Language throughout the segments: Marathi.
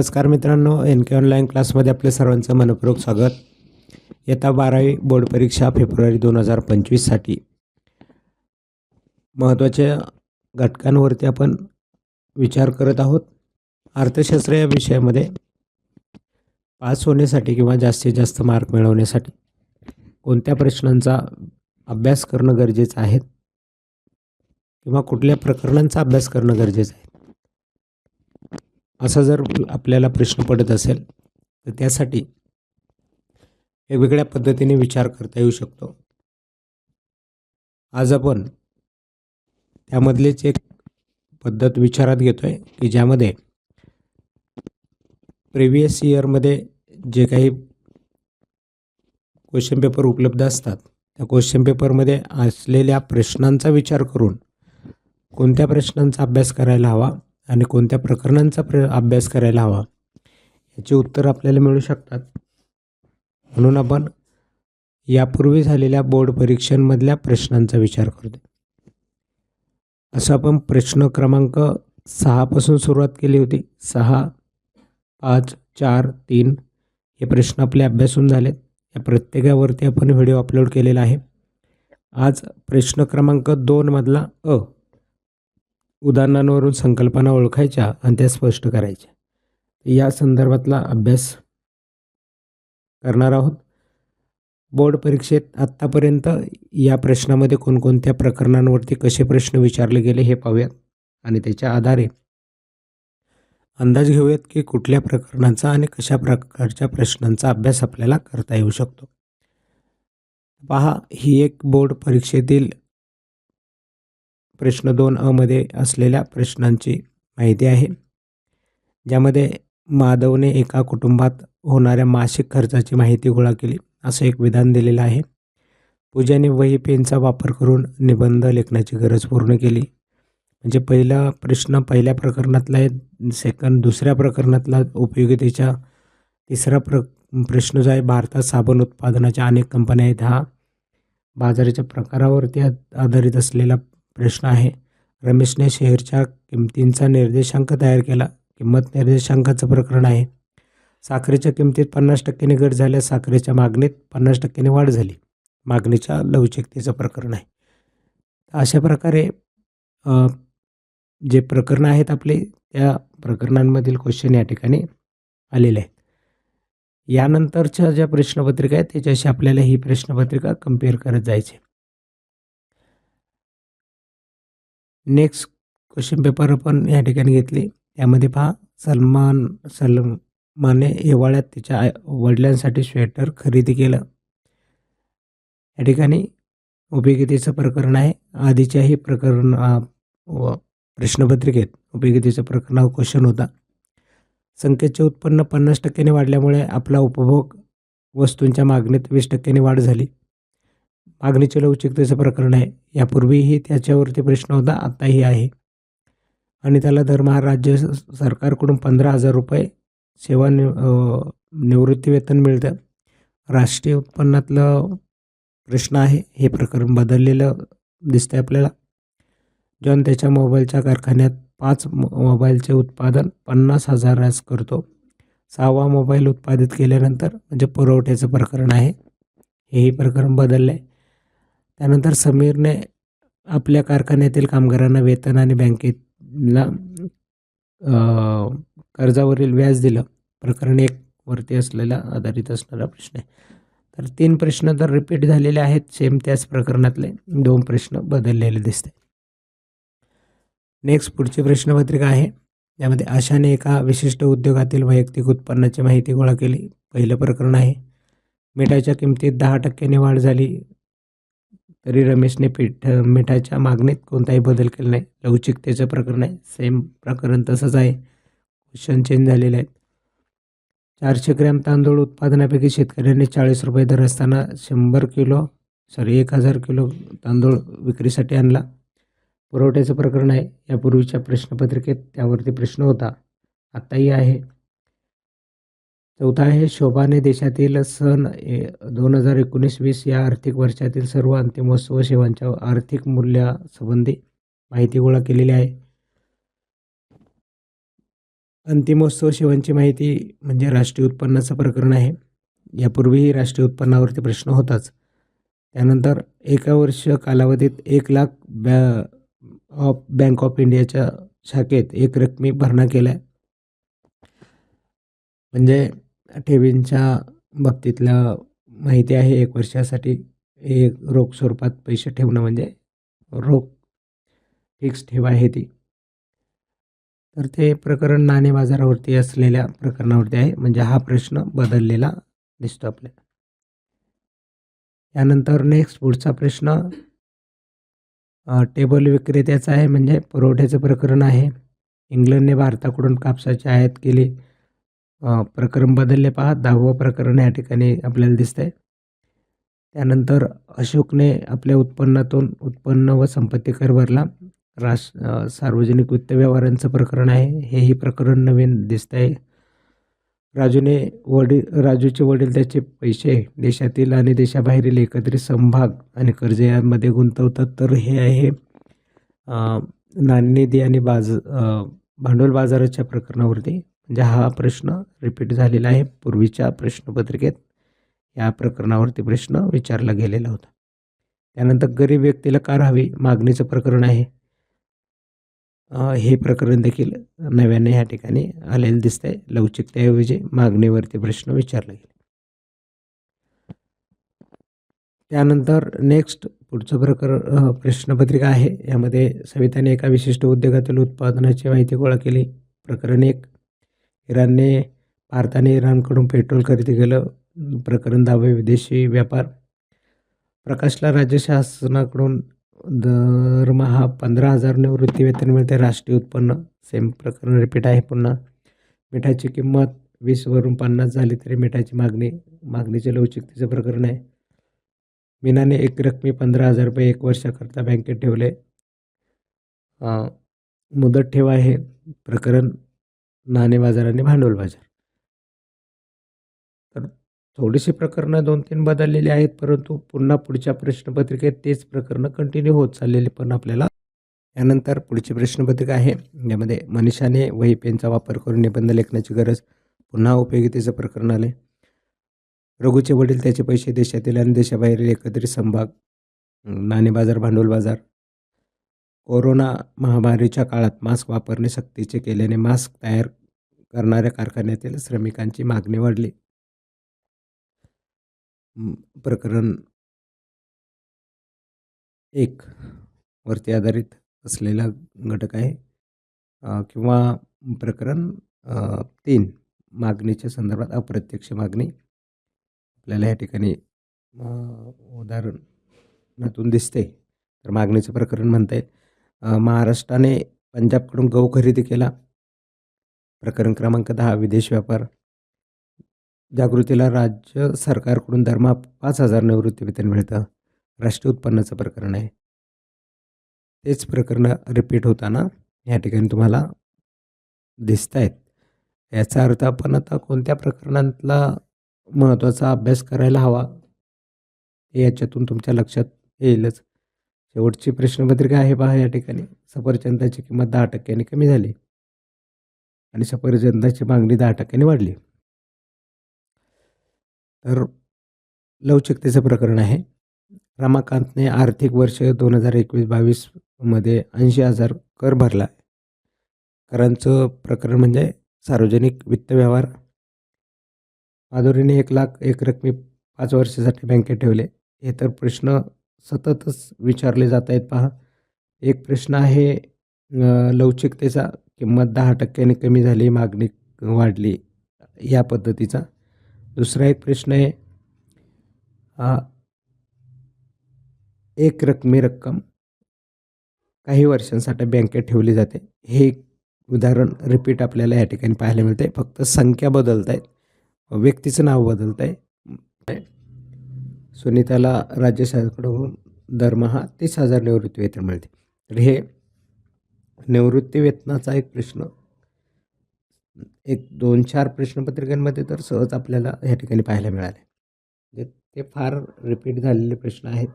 नमस्कार मित्रांनो एन के ऑनलाईन क्लासमध्ये आपले सर्वांचं मनपूर्वक स्वागत. येत्या बारावी बोर्ड परीक्षा फेब्रुवारी दोन हजार पंचवीससाठी महत्त्वाच्या घटकांवरती आपण विचार करत आहोत. अर्थशास्त्र या विषयामध्ये पास होण्यासाठी किंवा जास्तीत जास्त मार्क मिळवण्यासाठी कोणत्या प्रश्नांचा अभ्यास करणं गरजेचं आहे? किंवा कुठल्या प्रकरणांचा अभ्यास करणं गरजेचं आहे? असा जर आपल्याला प्रश्न पडत असेल तर त्यासाठी वेगवेगळ्या पद्धतीने विचार करता येऊ शकतो. आज आपण त्यामधलीच एक पद्धत विचारात घेतो आहे की ज्यामध्ये प्रिव्हियस इयरमध्ये जे काही क्वेश्चन पेपर उपलब्ध असतात त्या क्वेश्चन पेपरमध्ये असलेल्या प्रश्नांचा विचार करून कोणत्या प्रश्नांचा अभ्यास करायला हवा आणि कोणत्या प्रकरणांचा प्र अभ्यास करायला हवा याची उत्तर आपल्याला मिळू शकतात. म्हणून आपण यापूर्वी झालेल्या बोर्ड परीक्षांमधल्या प्रश्नांचा विचार करतो. असं आपण प्रश्न क्रमांक सहापासून सुरुवात केली होती. सहा पाच चार तीन हे प्रश्न आपले अभ्यासून झालेत. या प्रत्येकावरती आपण व्हिडिओ अपलोड केलेला आहे. आज प्रश्न क्रमांक दोनमधला अ. उदाहरणांवरून संकल्पना ओळखायच्या आणि त्या स्पष्ट करायच्या. या संदर्भातला अभ्यास करणार आहोत. बोर्ड परीक्षेत आत्तापर्यंत या प्रश्नामध्ये कोणकोणत्या प्रकरणांवरती कसे प्रश्न विचारले गेले हे पाहूयात आणि त्याच्या आधारे अंदाज घेऊयात की कुठल्या प्रकरणांचा आणि कशा प्रकारच्या प्रश्नांचा अभ्यास आपल्याला करता येऊ शकतो. पहा ही एक बोर्ड परीक्षेतील प्रश्न दोन अमध्ये असलेल्या प्रश्नांची माहिती आहे ज्यामध्ये माधवने एका कुटुंबात होणाऱ्या मासिक खर्चाची माहिती गोळा केली असं एक विधान दिलेलं आहे. पूजाने वही पेनचा वापर करून निबंध लेखण्याची गरज पूर्ण केली. म्हणजे पहिला प्रश्न पहिल्या प्रकरणातला आहे सेकंड दुसऱ्या प्रकरणातला उपयोगितेच्या तिसरा प्र प्रश्न जो आहे भारतात साबण उत्पादनाच्या अनेक कंपन्या आहेत. हा बाजाराच्या प्रकारावरती आधारित असलेला प्रश्न आहे. रमेशने शेअरच्या किमतींचा निर्देशांक तयार केला. किंमत निर्देशांकाचं प्रकरण आहे. साखरेच्या किमतीत पन्नास टक्क्याने घट झाल्यास साखरेच्या मागणीत पन्नास टक्क्याने वाढ झाली. मागणीच्या लवचिकतेचं प्रकरण आहे. अशा प्रकारे जे प्रकरणं आहेत आपले त्या प्रकरणांमधील क्वेश्चन या ठिकाणी आलेले आहेत. यानंतरच्या ज्या प्रश्नपत्रिका आहेत त्याच्याशी आपल्याला ही प्रश्नपत्रिका कंपेअर करत जायचे नेक्स्ट क्वेश्चन पेपर आपण या ठिकाणी घेतले. त्यामध्ये पहा सलमान सलमाने हिवाळ्यात तिच्या आय वडिलांसाठी स्वेटर खरेदी केलं. या ठिकाणी उपयोगितेचं प्रकरण आहे. आधीच्याही प्रकरण प्रश्नपत्रिकेत उपयोगितेचं प्रकरण हा क्वेश्चन होता. संख्येचे उत्पन्न पन्नास टक्क्याने वाढल्यामुळे आपला उपभोग वस्तूंच्या मागणीत वीस टक्क्याने वाढ झाली. मागणीच्या लवचिकतेचं प्रकरण आहे. यापूर्वीही त्याच्यावरती प्रश्न होता आत्ताही आहे. आणि त्याला दरमहा राज्य सरकारकडून पंधरा हजार रुपये सेवा निवृत्ती वेतन मिळतं. राष्ट्रीय उत्पन्नातलं प्रश्न आहे. हे प्रकरण बदललेलं दिसतं आपल्याला. जॉन त्याच्या मोबाईलच्या कारखान्यात पाच मोबाईलचे उत्पादन पन्नास हजारास करतो. सहावा मोबाईल उत्पादित केल्यानंतर म्हणजे पुरवठ्याचं प्रकरण आहे. हेही प्रकरण बदललं आहे त्यानंतर समीरने आपल्या कारखान्यातील कामगारांना वेतन आणि बँकेला कर्जावरील व्याज दिलं. प्रकरण एक वरती असलेला आधारित असणारा प्रश्न आहे. तर तीन प्रश्न तर रिपीट झालेले आहेत. सेम त्याच प्रकरणातले दोन प्रश्न बदललेले दिसते नेक्स्ट पुढची प्रश्नपत्रिका आहे. यामध्ये आशाने एका विशिष्ट उद्योगातील वैयक्तिक उत्पन्नाची माहिती गोळा केली. पहिलं प्रकरण आहे. मिठाच्या किमतीत दहा टक्क्याने वाढ झाली. तरी रमेशने पीठ मिठाच्या मागणीत कोणताही बदल केला नाही. लवचिकतेचं प्रकरण आहे. सेम प्रकरण तसंच आहे. क्वेश्चन चेंज झालेले आहेत. चारशे ग्रॅम तांदूळ उत्पादनापैकी शेतकऱ्यांनी चाळीस रुपये दर असताना शंभर किलो सॉरी एक हजार किलो तांदूळ विक्रीसाठी आणला. पुरवठ्याचं प्रकरण आहे. यापूर्वीच्या प्रश्नपत्रिकेत त्यावरती प्रश्न होता. आत्ताही आहे. चौथा आहे शोभाने देशातील सन दोन हजार एकोणीस वीस या आर्थिक वर्षातील सर्व अंतिम वस्तू व सेवांच्या आर्थिक मूल्यासंबंधी माहिती गोळा केलेली आहे. अंतिमोत्सव सेवांची माहिती म्हणजे राष्ट्रीय उत्पन्नाचं प्रकरण आहे. यापूर्वीही राष्ट्रीय उत्पन्नावरती प्रश्न होताच. त्यानंतर एका वर्ष कालावधीत एक लाख बॅ ऑफ बँक ऑफ इंडियाच्या शाखेत एक रकमी भरणा केला आहे म्हणजे ठेवींच्या बाबतीतल्या माहिती आहे एक वर्षासाठी एक रोख स्वरूपात पैसे ठेवणं म्हणजे रोख फिक्स ठेव आहे ती. तर ते प्रकरण नाणे बाजारावरती असलेल्या प्रकरणावरती आहे म्हणजे हा प्रश्न बदललेला दिसतो आपल्या त्यानंतर नेक्स्ट पुढचा प्रश्न टेबल विक्रेत्याचा आहे म्हणजे पुरवठ्याचं प्रकरण आहे. इंग्लंडने भारताकडून कापसाची आयात केली. प्रकरण बदलले पहा दहावं प्रकरण या ठिकाणी आपल्याला दिसतंय. त्यानंतर अशोकने आपल्या उत्पन्नातून उत्पन्न व संपत्ती कर भरला. राश सार्वजनिक वित्त व्यवहारांचं प्रकरण आहे. हेही प्रकरण नवीन दिसत आहे राजूने वडील राजूचे वडील त्याचे पैसे देशातील आणि देशाबाहेरील एकत्रित समभाग आणि कर्ज यामध्ये गुंतवतात. तर हे आहे नाणेनिधी आणि बाज भांडवल बाजाराच्या प्रकरणावरती. म्हणजे हा प्रश्न रिपीट झालेला आहे पूर्वीच्या प्रश्नपत्रिकेत या प्रकरणावरती प्रश्न विचारला गेलेला होता. त्यानंतर गरीब व्यक्तीला कार हवी मागणीचं प्रकरण आहे. हे प्रकरण देखील नव्याने ह्या ठिकाणी आलेलं दिसतंय. लवचिकतेऐवजी मागणीवरती प्रश्न विचारला गेला. त्यानंतर नेक्स्ट पुढचं प्रकर प्रश्नपत्रिका आहे. यामध्ये सविताने एका विशिष्ट उद्योगातील उत्पादनाची माहिती गोळा केली. प्रकरण एक इराणने भारताने इराणकडून पेट्रोल खरेदी केलं. प्रकरण दावे विदेशी व्यापार. प्रकाशला राज्य शासनाकडून दरमहा पंधरा हजार निवृत्ती वेतन मिळते. राष्ट्रीय उत्पन्न सेम प्रकरण रिपीट आहे पुन्हा. मिठाची किंमत वीसवरून पन्नास झाली तरी मिठाची मागणी मागणीचे लवचिकतेचं प्रकरण आहे. मीनाने एक रकमी पंधरा हजार रुपये एक वर्षाकरता बँकेत ठेवले. मुदत ठेव आहे. प्रकरण नाणे बाजार आणि भांडवल बाजार. तर थोडीशी प्रकरणं दोन तीन बदललेली आहेत परंतु पुन्हा पुढच्या प्रश्नपत्रिकेत तेच प्रकरणं कंटिन्यू होत चाललेले पण आपल्याला यानंतर पुढची प्रश्नपत्रिका आहे. यामध्ये मनीषाने वही पेनचा वापर करून निबंध लेखनाची गरज पुन्हा उपयोगितेचं प्रकरण आले रघुचे वडील त्याचे पैसे देशातील आणि देशाबाहेरील एकत्रित समभाग नाणे बाजार भांडवल बाजार. कोरोना महामारीच्या काळात मास्क वापरणे सक्तीचे केल्याने मास्क तयार करणाऱ्या कारखान्यातील श्रमिकांची मागणी वाढली. प्रकरण एक वरती आधारित असलेला घटक आहे. किंवा प्रकरण तीन मागणीच्या संदर्भात अप्रत्यक्ष मागणी. आपल्याला या ठिकाणी उदाहरणातून दिसते. तर मागणीचं प्रकरण म्हणत आहे महाराष्ट्राने पंजाबकडून गहू खरेदी केला. प्रकरण क्रमांक दहा विदेश व्यापार. जागृतीला राज्य सरकारकडून दरमहा पाच हजार निवृत्ती वेतन मिळतं. राष्ट्रीय उत्पन्नाचं प्रकरण आहे. तेच प्रकरणं रिपीट होताना या ठिकाणी तुम्हाला दिसत आहेत याचा अर्थ आपण आता कोणत्या प्रकरणातला महत्त्वाचा अभ्यास करायला हवा हे याच्यातून तुमच्या लक्षात येईलच. शेवटची प्रश्नपत्रिका आहे पहा या ठिकाणी. सफरचंदाची किंमत दहा टक्क्यांनी कमी झाली. आणि सफरचंदाची मागणी दहा टक्क्यांनी वाढली. तर लवचिकतेचं प्रकरण आहे. रमाकांतने आर्थिक वर्ष दोन हजार एकवीस बावीसमध्ये ऐंशी हजार कर भरला आहे. करांचं प्रकरण म्हणजे सार्वजनिक वित्त व्यवहार. माधुरीने एक लाख एक रकमी पाच वर्षासाठी बँकेत ठेवले. हे तर प्रश्न सततच विचारले जात आहेत पहा. एक प्रश्न आहे लवचिकतेचा किंमत दहा टक्क्याने कमी झाली मागणी वाढली या पद्धतीचा. दुसरा एक प्रश्न आहे एक रकमी रक्कम काही वर्षांसाठी बँकेत ठेवली जाते. हे उदाहरण रिपीट आपल्याला या ठिकाणी पाहायला मिळते फक्त संख्या बदलत आहेत व्यक्तीचं नाव बदलत आहे सुनीताला राज्य शासनाकडून दरमहा तीस हजार निवृत्ती वेतन मिळते. तर हे निवृत्ती वेतनाचा एक प्रश्न. एक दोन चार प्रश्नपत्रिकांमध्ये तर सहज आपल्याला या ठिकाणी पाहायला मिळाले. म्हणजे ते फार रिपीट झालेले प्रश्न आहेत.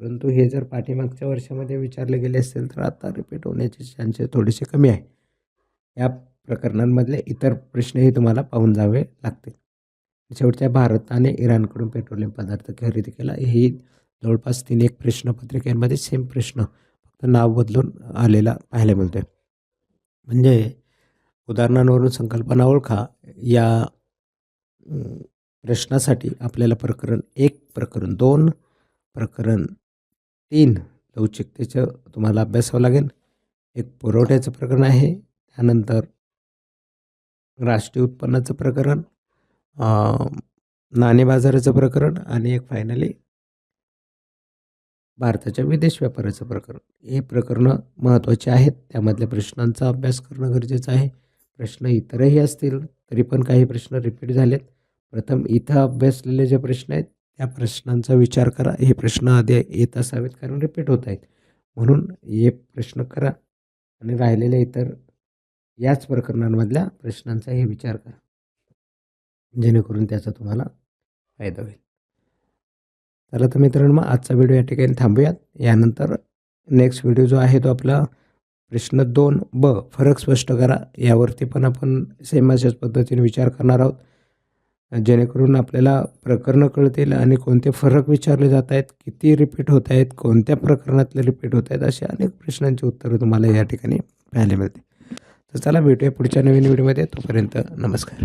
परंतु हे जर पाठीमागच्या वर्षामध्ये विचारले गेले असेल तर आता रिपीट होण्याचे चान्सेस थोडेसे कमी आहे. या प्रकरणांमधले इतर प्रश्नही तुम्हाला पाहून जावे लागतील. शेवटच्या भारताने इराणकडून पेट्रोलियम पदार्थ खरेदी केला. हे जवळपास तीन एक प्रश्नपत्रिकांमध्ये सेम प्रश्न. तर नाव बदलून आलेला पाहायला मिळते म्हणजे उदाहरणांवरून संकल्पना ओळखा. या प्रश्नासाठी आपल्याला प्रकरण एक प्रकरण दोन प्रकरण तीन लवचिकतेचं तुम्हाला अभ्यासावं लागेल. एक पुरवठ्याचं प्रकरण आहे. त्यानंतर राष्ट्रीय उत्पन्नाचं प्रकरण नाणे बाजाराचं प्रकरण आणि एक फायनली भारताच्या विदेश व्यापाराचं प्रकरण. हे प्रकरणं महत्त्वाचे आहेत. त्यामधल्या प्रश्नांचा अभ्यास करणं गरजेचं आहे. प्रश्न इतरही असतील तरी पण काही प्रश्न रिपीट झालेत. प्रथम इथं अभ्यासलेले जे प्रश्न आहेत त्या प्रश्नांचा विचार करा. हे प्रश्न आधी येत असावेत कारण रिपीट होत आहेत. म्हणून हे प्रश्न करा आणि राहिलेल्या इतर याच प्रकरणांमधल्या प्रश्नांचाही विचार करा. जेणेकरून त्याचा तुम्हाला फायदा होईल. चला तर मित्रांनो मग आजचा व्हिडिओ या ठिकाणी थांबूयात. यानंतर नेक्स्ट व्हिडिओ जो आहे तो आपला प्रश्न दोन ब फरक स्पष्ट करा. यावरती पण आपण सेम अशाच पद्धतीने विचार करणार आहोत. जेणेकरून आपल्याला प्रकरणं कळतील आणि कोणते फरक विचारले जात आहेत किती रिपीट होत आहेत कोणत्या प्रकरणातले रिपीट होत आहेत असे अनेक प्रश्नांची उत्तरं तुम्हाला या ठिकाणी पाहायला मिळते तर चला भेटूया पुढच्या नवीन व्हिडिओमध्ये तोपर्यंत नमस्कार.